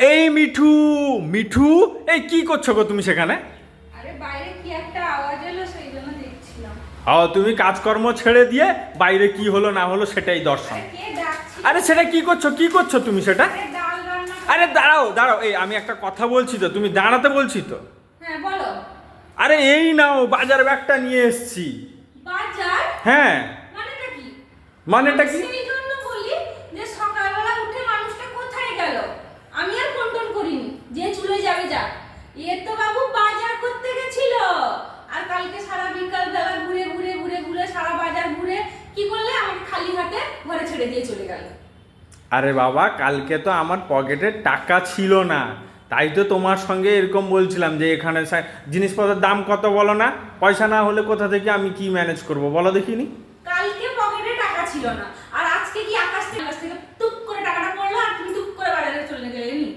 এই মিঠু মিঠু এই কি করছ গো তুমি সেখানে? আরে বাইরে কি একটা আওয়াজ এলো সেই জন্য দেখছিলাম। ও তুমি কাজকর্ম ছেড়ে দিয়ে বাইরে কি হলো না হলো সেটাই দর্শন। আরে সেটা কি করছ? কি করছ তুমি সেটা? আরে দাঁড়াও দাঁড়াও এই আমি একটা কথা বলছি তো তুমি দাঁড়াতে বলছি তো? হ্যাঁ বলো। আরে এই নাও বাজার ব্যাগটা নিয়ে এসছি। বাজার? হ্যাঁ। মানেটা কি? মানেটা কি সেই জন্য বলি যে সকালবেলা উঠে মানুষটা কোথায় গেল আমি আর ফোন টোন করিনি যে চলে যাবে যা তো বাবু বাজার করতে গেছিল। আর কালকে সারা বিকাল বেলা ঘুরে ঘুরে ঘুরে ঘুরে সারা বাজার ঘুরে কি করলে? আমাকে খালি হাতে ঘরে ছেড়ে দিয়ে চলে গেল। আরে বাবা কালকে তো আমার পকেটে টাকা ছিল না। তাই তো তোমার সঙ্গে এরকম বলছিলাম যে এখানে জিনিসপত্রের দাম কত বলো না? পয়সা না হলে কোথা থেকে আমি কি ম্যানেজ করব? বলো দেখিনি। কালকে পকেটে টাকা ছিল না আর আজকে কি আকাশ থেকে আকাশ থেকে টুপ করে টাকাটা পড়ল আর তুমি টুপ করে বাজারে চলে গেলে নি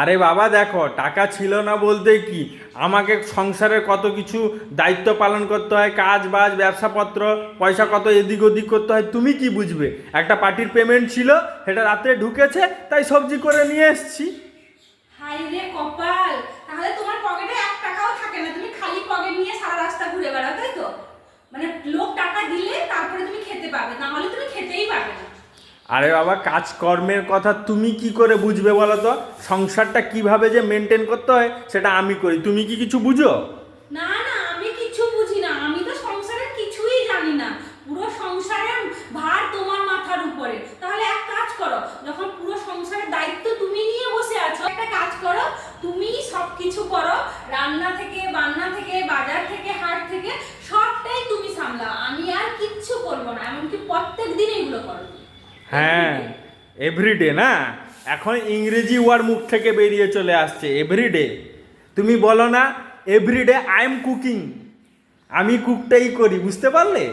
আরে বাবা দেখো, টাকা ছিল না বলতে কি? আমাকে সংসারের কত কিছু দায়িত্ব পালন করতে হয়, কাজ বাজ, ব্যবসাপত্র, পয়সা কত এদিক ওদিক করতে হয়, তুমি কি বুঝবে? একটা পার্টির পেমেন্ট ছিল, সেটা রাতে ঢুকেছে, তাই সবজি করে নিয়ে এসছি। কপাল তাহলে তোমার পকেটে এক টাকাও থাকে না তুমি খালি পকেট নিয়ে সারা রাস্তা ঘুরে বেড়াও তাই তো মানে লোক টাকা দিলে তারপরে তুমি খেতে পাবে না হলে তুমি খেতেই পাবে না আরে বাবা, কাজকর্মের কথা তুমি কি করে বুঝবে বলো তো? সংসারটা কীভাবে যে মেনটেন করতে হয়, সেটা আমি করি। তুমি কি কিছু বুঝো না না আমি কিছু বুঝি না আমি তো সংসারের কিছুই জানি না পুরো সংসারের ভার তোমার মাথার উপরে তাহলে এক কাজ করো যখন পুরো সংসারের দায়িত্ব তুমি নিয়ে বসে আছো একটা কাজ করো তুমি সব কিছু করো রান্না থেকে বান্না থেকে বাজার থেকে হাট থেকে সবটাই তুমি সামলাও আমি আর কিচ্ছু করব না এমনকি প্রত্যেক দিন এগুলো করো হ্যাঁ এভরিডে না? এখন ইংরেজি ওয়ার্ড মুখ থেকে বেরিয়ে চলে আসছে এভরিডে তুমি বলো না এভরিডে আই এম কুকিং আমি কুকটাই করি বুঝতে পারলে?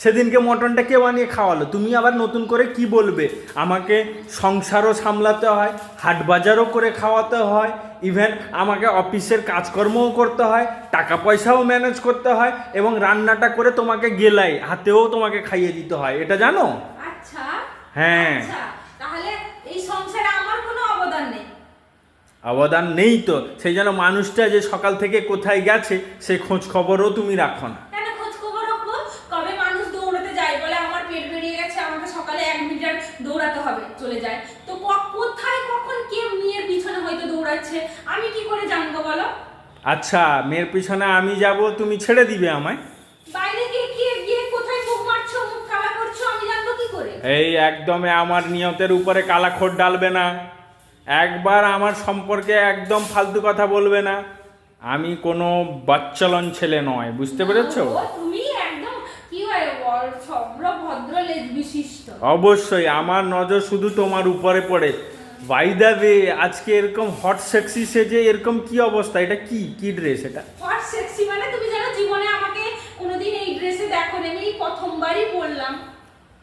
সেদিনকে মটনটা কে বানিয়ে খাওয়ালো? তুমি আবার নতুন করে কি বলবে? আমাকে সংসারও সামলাতে হয় হাট বাজারও করে খাওয়াতে হয় ইভেন আমাকে অফিসের কাজকর্মও করতে হয় টাকা পয়সাও ম্যানেজ করতে হয় এবং রান্নাটা করে তোমাকে গেলাই হাতেও তোমাকে খাইয়ে দিতে হয়। এটা জানো? আচ্ছা। হ্যাঁ। তাহলে এই সংসারে আমার কোনো অবদান নেই। অবদান নেই তো সেই জন্য মানুষটা যে সকাল থেকে কোথায় গেছে সে খোঁজ খবরও তুমি রাখো না। কেন খোঁজ খবর রাখব? কবে মানুষ দৌড়াতে যায় বলে আমার পেট বেরিয়ে গেছে আমাকে সকালে এক মিটার দৌড়াতে হবে চলে যায়। তো কোথায় কখন কে মেয়ের পিছনে হয়তো দৌড়াচ্ছে আমি কি করে জানব বলো? আচ্ছা মেয়ের পিছনে আমি যাব তুমি ছেড়ে দিবে আমায়? বাইরে গিয়ে গিয়ে গিয়ে কোথায় মুখ মারছো মুখ কালা করছ আমি জানব কি করে এই একদমে আমার নিয়তের উপরে কালা খোট ডালবে না। একবার আমার সম্পর্কে একদম ফালতু কথা বলবে না। আমি কোনো বাচ্চালন ছেলে নয় বুঝতে পেরেছ? ও, তুমি একদম কি হয় বল- ভদ্র লেজ বিশিষ্ট। অবশ্যই আমার নজর শুধু তোমার উপরে পড়ে। বাই ওয়ে আজকে এরকম হট সেক্সি সেজে এরকম কি অবস্থা? এটা কি? কি ড্রেস এটা? হট সেক্সি মানে তুমি জানো জীবনে আমাকে কোনোদিন এই ড্রেসে দেখো নি, আমি এই প্রথমবারই পরলাম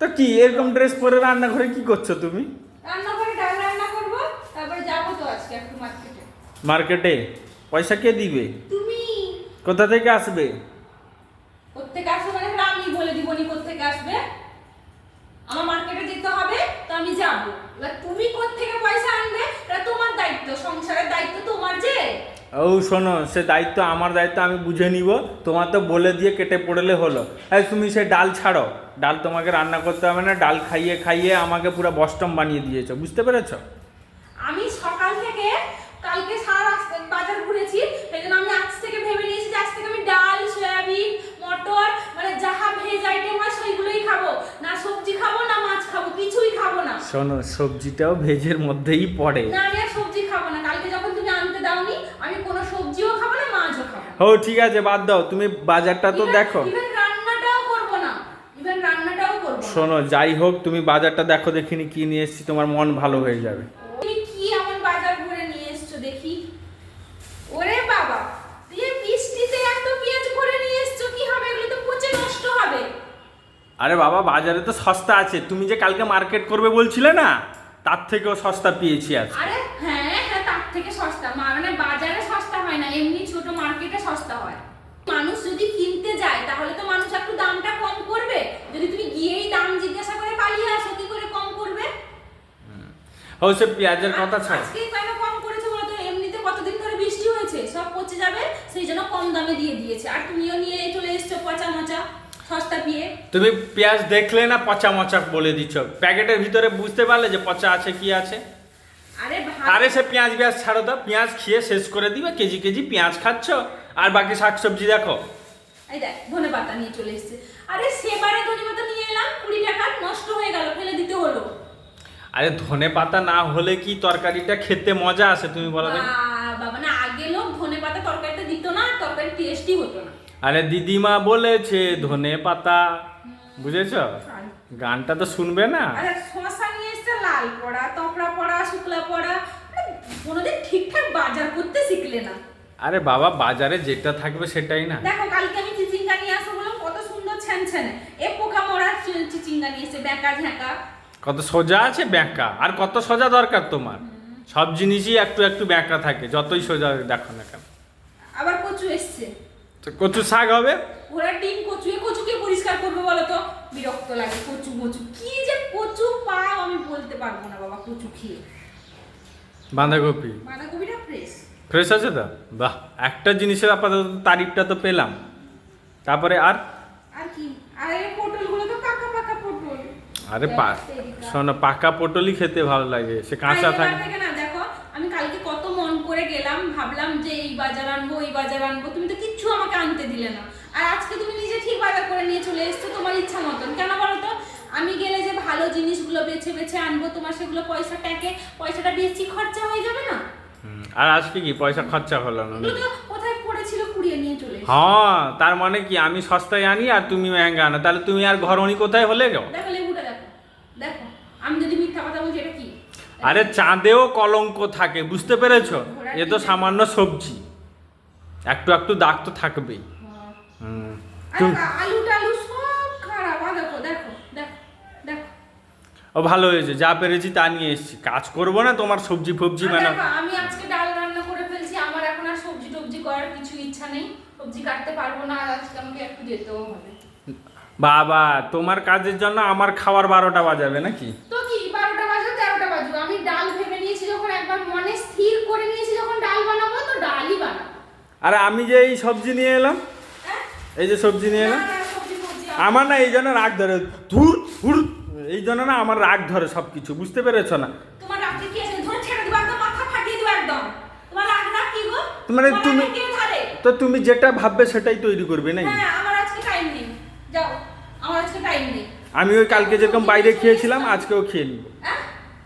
তো কি এরকম ড্রেস পরে রান্নাঘরে কি করছ তুমি? রান্নাঘরে ডাল রান্না করব তারপরে যাব তো আজকে একটু মার্কেটে মার্কেটে পয়সা কে দিবে? তুমি। কোথা থেকে আসবে? প্রত্যেক আসবে মানে আমি বলে দিব নি কোত্থেকে আসবে। আমার মার্কেটে যেতে হবে তো আমি যাব এবার তুমি কোত্থেকে পয়সা আনবে এটা তোমার দায়িত্ব সংসারের দায়িত্ব তোমার যে ও শোনো সে দায়িত্ব আমার দায়িত্ব আমি বুঝে নিব। তোমার তো বলে দিয়ে কেটে পড়লে হলো। এই তুমি সে ডাল ছাড়ো। ডাল তোমাকে রান্না করতে হবে না ডাল খাইয়ে খাইয়ে আমাকে পুরো বস্টম বানিয়ে দিয়েছ বুঝতে পেরেছ? আমি সকাল থেকে কালকে সারা বাজার ঘুরেছি সেই জন্য আমি আজ থেকে ভেবে নিয়েছি যে আজ থেকে আমি ডাল সয়াবিন মটর মানে যাহা ভেজ আইটেম হয় সেইগুলোই খাব। না সবজি খাব না মাছ খাব কিছুই খাব না। শোনো সবজিটাও ভেজের মধ্যেই পড়ে। না আমি আর সবজি খাব না কালকে যখন তুমি আনতে দাওনি আমি কোনো সবজিও খাব না মাছও খাব না ও ঠিক আছে বাদ দাও তুমি বাজারটা তো দেখো। শোনো যাই হোক তুমি বাজারটা দেখো দেখিনি কি নিয়ে এসেছি তোমার মন ভালো হয়ে যাবে। কি এমন বাজার ঘুরে নিয়ে এসছো দেখি? ওরে বাবা বৃষ্টিতে এত পেঁয়াজ ভরে নিয়ে এসছো কি হবে? এগুলো তো পচে নষ্ট হবে। আরে বাবা বাজারে তো সস্তা আছে তুমি যে কালকে মার্কেট করবে বলছিলে না তার থেকেও সস্তা পেয়েছি আজ। আরে হ্যাঁ হ্যাঁ তার থেকে সস্তা হচ্ছে পেঁয়াজের কথা ছাড়। আজকে কেন কম করেছে বলো এমনিতে কতদিন ধরে বৃষ্টি হয়েছে? সব পচে যাবে সেই জন্য কম দামে দিয়ে দিয়েছে। আর তুমিও নিয়ে চলে এসছো পচা মচা সস্তা পেয়ে তুমি পেঁয়াজ দেখলে না পচা মচা বলে দিচ্ছ? প্যাকেটের ভিতরে বুঝতে পারলে যে পচা আছে কি আছে? আরে আরে সে পেঁয়াজ পেঁয়াজ ছাড়ো তো পেঁয়াজ খেয়ে শেষ করে দিবে কেজি কেজি পেঁয়াজ খাচ্ছ আর বাকি শাকসবজি দেখো। এই দেখ ধনে পাতা নিয়ে চলে এসেছে। আরে সেবারে ধনে পাতা নিয়ে এলাম কুড়ি টাকা নষ্ট হয়ে গেল ফেলে দিতে হলো। আরে ধনে পাতা না হলে কি তরকারিটা খেতে মজা আসে তুমি বলো? বাবা না আগে লোক ধনে পাতা তরকারিতে দিত না আর তরকারি টেস্টই হতো না। আরে দিদিমা বলেছে ধনে পাতা বুঝেছ? গানটা তো শুনবে না? আরে শশা নিয়ে এসছে লাল পড়া তপড়া পড়া শুকলা পড়া মানে কোনোদিন ঠিকঠাক বাজার করতে শিখলে না। আরে বাবা বাজারে যেটা থাকবে সেটাই না। দেখো কালকে আমি চিচিঙ্গা নিয়ে আসব বললাম কত সুন্দর ছ্যানছ্যানে। এ পোকা মরা চিচিঙ্গা নিয়ে এসে ব্যাকা ঝ্যাঁকা কত সোজা আছে ব্যাঁকা। আর কত সোজা দরকার তোমার? সব জিনিসই একটু একটু ব্যাঁকা থাকে যতই সোজা দেখো না কেন। আবার কচু এসছে। তো কচু শাক হবে? ওরা ডিম কচু এ কচুকে পরিষ্কার করবে বলো তো বিরক্ত লাগে কচু কচু কি যে কচু পাও আমি বলতে পারব না বাবা কচু খেয়ে। বাঁধাকপি। বাঁধাকপিটা ফ্রেশ ফ্রেশ আছে তো? বাহ একটা জিনিসের আপাতত তারিফটা তো পেলাম। তারপরে আর? আর কি? আর এই পটল আরে পা শোনো পাকা পটলই খেতে ভালো লাগে সে কাঁচা থাকে না দেখো আমি কালকে কত মন করে গেলাম ভাবলাম যে এই বাজার আনব এই বাজার আনব তুমি তো কিচ্ছু আমাকে আনতে দিলে না। আর আজকে তুমি নিজে ঠিক বাজার করে নিয়ে চলে এসছো তোমার ইচ্ছা মতন। কেন বলো তো? আমি গেলে যে ভালো জিনিসগুলো বেছে বেছে আনব তোমার সেগুলো পয়সা ট্যাকে পয়সাটা বেশি খরচা হয়ে যাবে না? আর আজকে কি পয়সা খরচা হলো না? কোথায় পড়েছিল কুড়িয়ে নিয়ে চলে হ্যাঁ তার মানে কি আমি সস্তায় আনি আর তুমি মেহেঙ্গা আনো? তাহলে তুমি আর ঘরণি কোথায় হলে গো দেখো লেবুটা দেখো দেখো আমি যদি মিথ্যা কথা বলছি এটা কি? আরে চাঁদেও কলঙ্ক থাকে বুঝতে পেরেছ? এ তো সামান্য সবজি। একটু একটু দাগ তো থাকবেই। হুম। আর তুমি- আলু টালু সব খারাপ। দেখো দেখো দেখো দেখো। ও ভালো হয়েছে যা পেরেছি তা নিয়ে এসেছি। কাজ করব না তোমার সবজি ফবজি দেখো, আমি আজকে ডাল রান্না করে ফেলছি আমার এখন আর সবজি টবজি করার কিছু ইচ্ছা নেই। সবজি কাটতে পারব না আর আজকে আমাকে একটু যেতেও হবে। বাবা তোমার কাজের জন্য আমার খাওয়ার বারোটা বাজাবে নাকি? তো কি বারোটা বাজো তেরোটা বাজো আমি ডাল ভেবে নিয়েছি যখন একবার মনে স্থির করে নিয়েছি যখন ডাল বানাবো তো ডালই বানাবো আর আমি যে এই সবজি নিয়ে এলাম? এই যে সবজি নিয়ে এলাম আমার না এই জন্য রাগ ধরে ধুর ধুর এই জন্য না আমার রাগ ধরে সব কিছু বুঝতে পেরেছ না? মানে তুমি- তো তুমি যেটা ভাববে সেটাই তৈরি করবে নাকি হ্যাঁ আমি ওই কালকে যেরকম বাইরে খেয়েছিলাম আজকেও খেয়ে নিব। হ্যাঁ?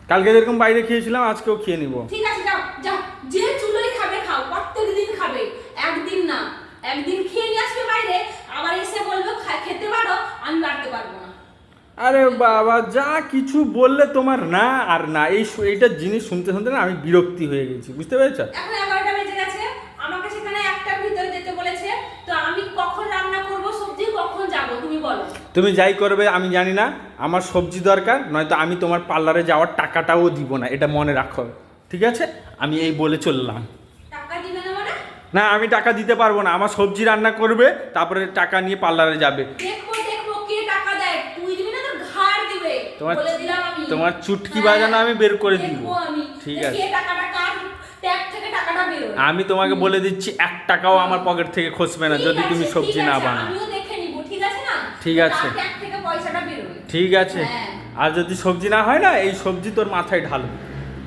কালকে যেরকম বাইরে খেয়েছিলাম আজকেও খেয়ে নিব। ঠিক আছে যাও যাও যে চুলোই খাবে খাও প্রত্যেক দিন খাবে একদিন না একদিন খেয়ে নিয়ে আসবে বাইরে আবার এসে বলবে খা- খেতে পারো আমি বাড়তে পারব না আরে বাবা যা কিছু বললে তোমার না আর না। এই এইটা জিনিস শুনতে শুনতে না আমি বিরক্তি হয়ে গেছি বুঝতে পেরেছ? এখন এগারোটা বেজে গেছে আমাকে সেখানে একটার ভিতরে যেতে বলেছে তো আমি কখন রান্না করব সবজি কখন যাব তুমি বলো। তুমি যাই করবে আমি জানি না আমার সবজি দরকার নয়তো আমি তোমার পার্লারে যাওয়ার টাকাটাও দিব না এটা মনে রাখো ঠিক আছে? আমি এই বলে চললাম। না মানে? আমি টাকা দিতে পারব না আমার সবজি রান্না করবে তারপরে টাকা নিয়ে পার্লারে যাবে। দেখব দেখব কে টাকা দেয় তুই দিবি না তোর ঘাড় দিবে তোমার- তোমার চুটকি হ্যাঁ, বাজানো আমি বের করে দিব। ঠিক আছে। আমি তোমাকে বলে দিচ্ছি এক টাকাও আমার পকেট থেকে খসবে না যদি তুমি সবজি না বানাও। ঠিক আছে ঠিক আছে। হ্যাঁ। আর যদি সবজি না হয় না এই সবজি তোর মাথায় ঢালো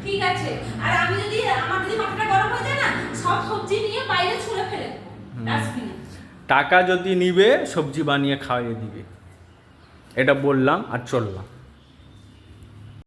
ঠিক আছে। আর আমি যদি আমার যদি মাথাটা গরম হয়ে যায় না সব সবজি নিয়ে বাইরে ছুঁড়ে ফেলে টাকা যদি নিবে সবজি বানিয়ে খাওয়াইয়ে দিবে। এটা বললাম আর চললাম।